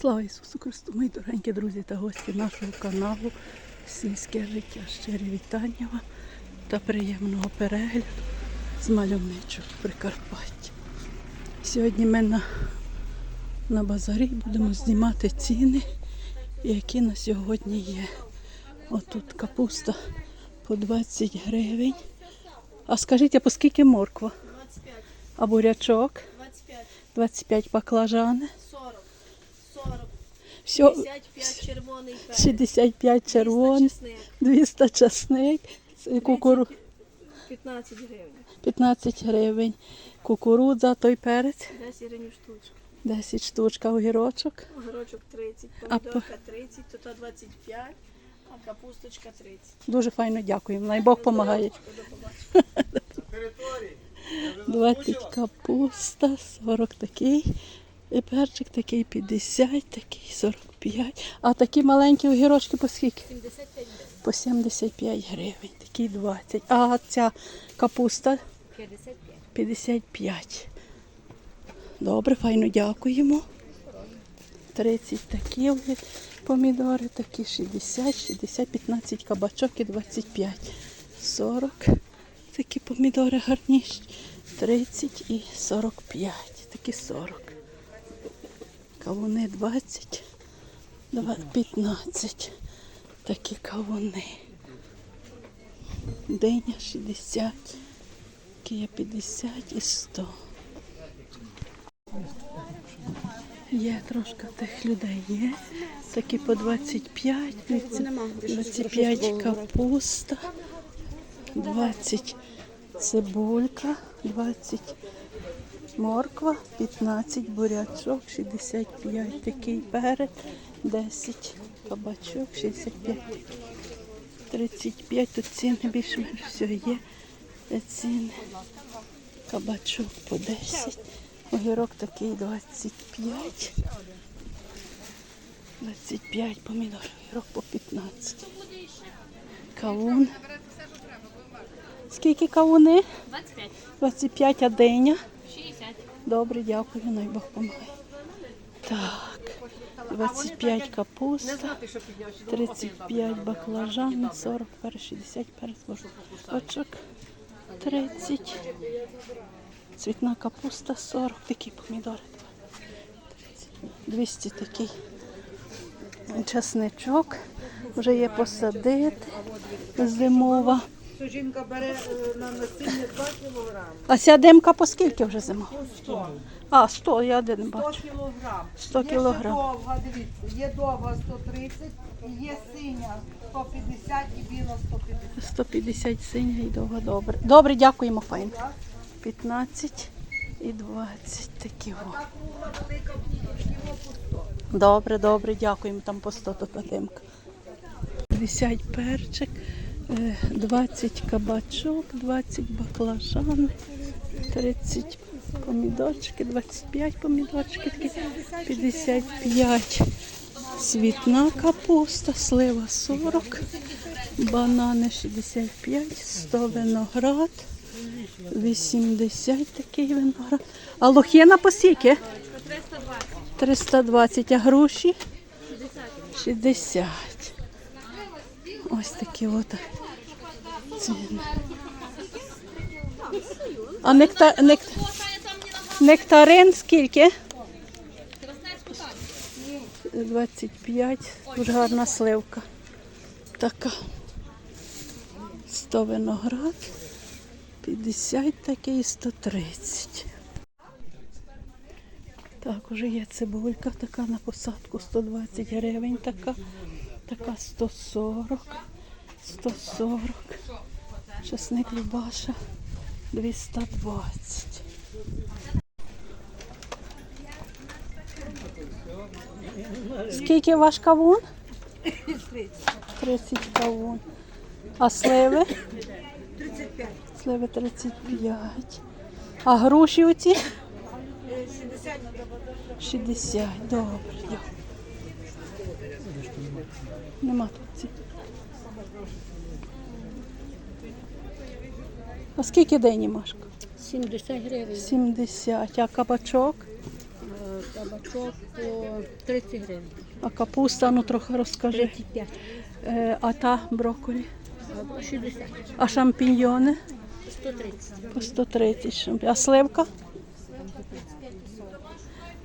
Слава Ісусу Христу, мої дорогенькі друзі та гості нашого каналу Сільське життя. Щирі вітання вам та приємного перегляду з мальовничого Прикарпаття. Сьогодні ми на, на базарі будемо знімати ціни, які на сьогодні є. Отут капуста по 20 гривень. А скажіть, а по скільки морква? 25, А бурячок? 25, 25 баклажани. 40, 40, Все, 55 червоний перець, 65 червоний. 200 чесник, 200 часник, кукуру 15 гривень, 15 гривень, кукурудза, той перець. 10 гривень штучка, 10 штучка огірочок, огірочок 30, помідорка 30, то 25, а капусточка 30. дуже файно дякуємо. Най Бог допомагає. До 20 капуста, 40 такий, і перчик такий 50, такий 45. А такі маленькі огірочки по скільки? 75 По 75 гривень, такі 20. А ця капуста 55. 55. Добре, файно дякуємо. 30 такі помідори, такі 60, 60, 15 кабачок і 25. 40. Такі помідори гарніші. 30 і 45. Такі 40. Кавуни 20, два- 15. Такі кавуни. Диня 60. Є 50 і 100. Є трошки тих людей є. Такі по 25, дивіться, 25 капуста, 20 цибулька, 20 морква, 15 бурячок, 65 такий перець, 10 кабачок, 65 такий. 35, тут ціни більш-менш все є. Ціни. Кабачок по 10. Огірок такий 25. 25 помідор, огірок по 15. Кавун. Скільки кавуни? 25, 25, а диня. 60. Добре, дякую, най Бог помагає. Так, 25 капуста, 35 баклажани, 40 перець, 60 перець, бочок, 30, цвітна капуста 40, такі помідори, 30, 200 такий часничок, вже є посадити, зимова. Що жінка бере е, на насіння 2 кілограми. А ця димка по скільки вже зима? По 100. А, 100, я один 100 бачу. кілограм. 100 Є ще кілограм. довга, дивіться, є довга 130, і є синя 150 і біла 150. 150 синя і довго добре. Добре, дякуємо, файн. 15 і 20 такі. О. Кругла велика 100. Добре, добре, дякуємо. Там по 100 то та димка. 50 перчик, 20 кабачок, 20 баклажани, 30 помідорчики, 25 помідорчики, такі 55 світна капуста, слива 40, банани 65, 100 виноград, 80 такий виноград. А лохина по скільки? 320, а груші? 60. Ось такі от ціни. А некта, нек, нектарин скільки? 25. Дуже гарна сливка. Така. 100 виноград. 50 такий, 130. Так, уже є цибулька така на посадку 120 гривень, така, така 140, 140. Часник Любаша 220. Скільки ваш кавун? 30 кавун. А сливи? 35. Сливи 35. А груші оці? 60 60. Добре. дякую. Нема тут. А скільки день, Машко? 70 гривень. 70. А кабачок? Кабачок по 30 гривень. А капуста, ну трохи розкажи. 35. Е, а та брокколі. А 60. А шампіньйони 130. по 130. А сливка?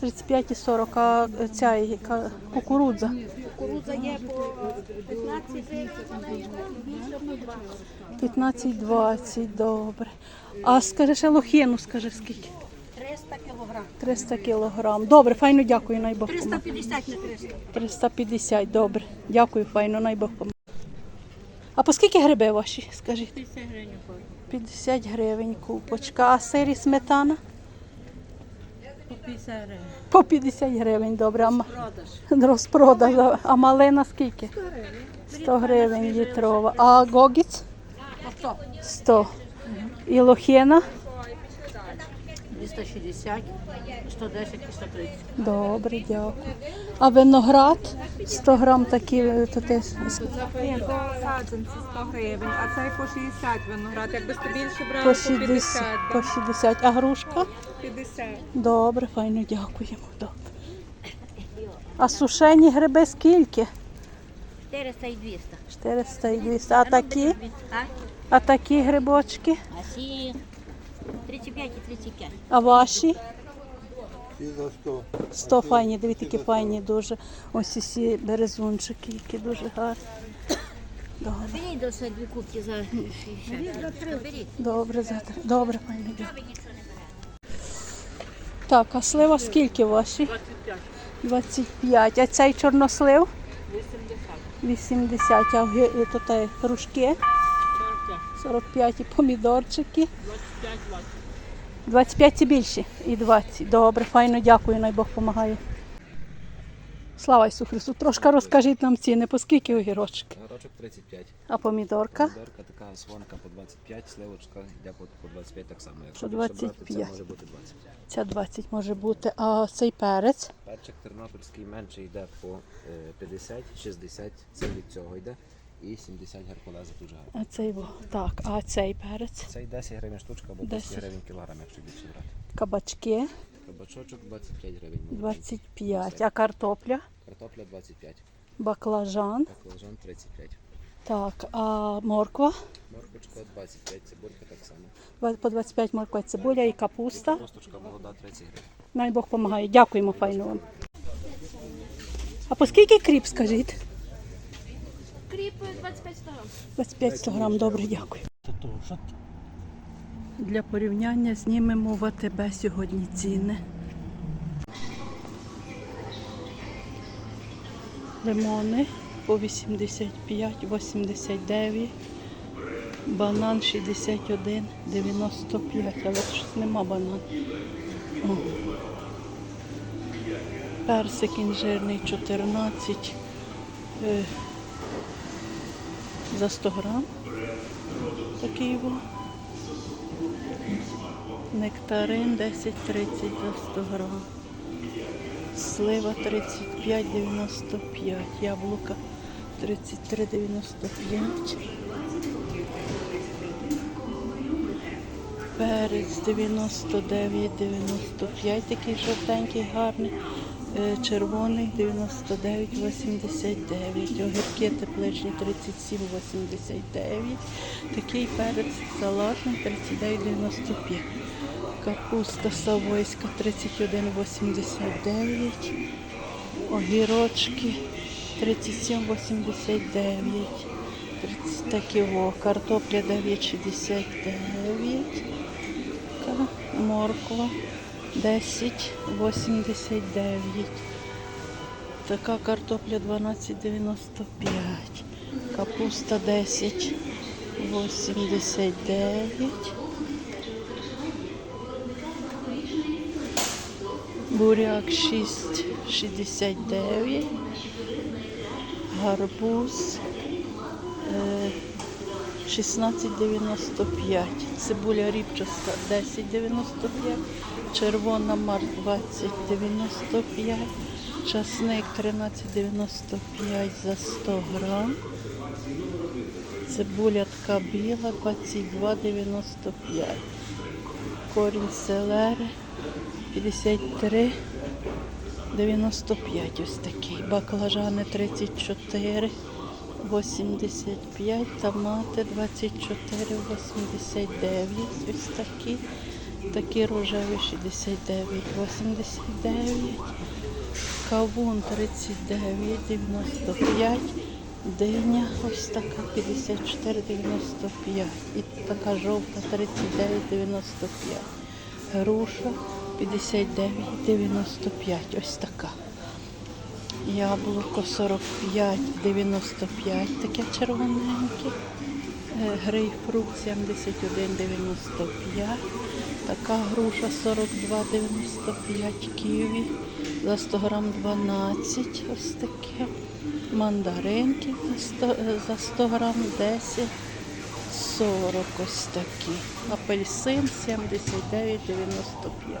35 і 40. А ця яка кукурудза? Кукурудза є по 15 гривень, більше по 20. 15-20, добре. А скажи ще лохіну, скажи скільки? 300 кілограм. 300 кілограм. Добре, файно дякую, най Бог помагає. 350 на 300. 350, добре. Дякую, файно, найбог. А по скільки гриби ваші, скажіть? 50 гривень. 50 гривень купочка. А сир і сметана? По 50 гривень. По 50 гривень, добре. А, ма- розпродаж. А малина скільки? 100 гривень літрова. А гогіць? А що? 100. І лохіна? 260, 110 і 130. Добре, дякую. А виноград? 100 грам такі, е, то ти... Ні, то саджанці 100 гривень, а цей по 60 виноград. Якби ти більше брали, по по 60, 50. по 60. А грушка? 50. Добре, файно, дякуємо. Добре. А сушені гриби скільки? 400 і 200. 400 і 200. А такі? А? Такі грибочки? А ці 35 і 35. А ваші? І за 100. 100 файні, дивіться, які файні дуже. Ось і ці березунчики, які дуже гарні. Добре, Беріть до себе дві кубки за 60. Беріть. добре, завтра. Добре, файно, дякую. Так, а слива скільки ваші? 25. 25. А цей чорнослив? 80. 80. А то те, грушки? 45. І помідорчики? 25 це більші і 20. Добре, файно, дякую, най Бог допомагає. Слава Ісусу Христу. Трошки розкажіть нам ціни, по скільки огірочки? Горочок 35. А помідорка? Помідорка така свонка по 25, сливочка йде по, по 25 так само. Якщо По більше брати, 25. це може бути 20. Ця 20 може бути. А цей перець? Перчик тернопільський менший йде по е, 50, 60, це від цього йде. І 70 геркулеза дуже гарно. А цей во. Так, а цей перець? Це 10 гривень штучка або 10. 10 гривень кілограм, якщо більше брати. Кабачки Кабачочок 25 гривень. молоденький. 25. А картопля? Картопля 25, Баклажан. баклажан 35. Так, а морква? Морквочка 25, цибулька так само. По 25 морква, цибуля і капуста. Косточка молода 30 гривень. Най Бог допомагає. Дякуємо файно вам. А по скільки кріп, скажіть? Кріп 25 100 грам. 25 100 грам, добре, дякую. Для порівняння знімемо в АТБ сьогодні ціни. Лимони по 85, 89, банан 61, 95, але щось нема банан. О. Персик інжирний 14 е, за 100 грам. Такий во. Нектарин 10-30 за 100 грам. Слива 35,95. Яблука 33,95. Перець 99,95, такий жовтенький, гарний. Е, Червоний 99,89. Огірки тепличні 37,89. Такий перець салатний 39,95. Капуста савойська 31,89. Огірочки 37,89. такі во. Картопля 9,69. Морква 10,89. Така картопля 12,95. Капуста 10,89. Буряк 6,69. Гарбуз е, 16,95. Цибуля ріпчаста 10,95. Червона мар 20,95. Часник 13,95 за 100 грам. Цибуля така біла 22,95. Корінь селери 53 95 ось такий. Баклажани 34, 85, томати 24, 89, ось такі. Такі рожеві 69, 89. Кавун 39, 95. Диня ось така 54, 95. І така жовта 39, 95. Груша 59, 95. Ось така. Яблуко 45, 95, таке червоненьке. Е, Грейпфрут 71, 95. Така груша 42, 95 ківі. За 100 грам 12. Ось таке. Мандаринки за 100, е, за 100 грам 10. 40 ось такі. Апельсин 79, 95.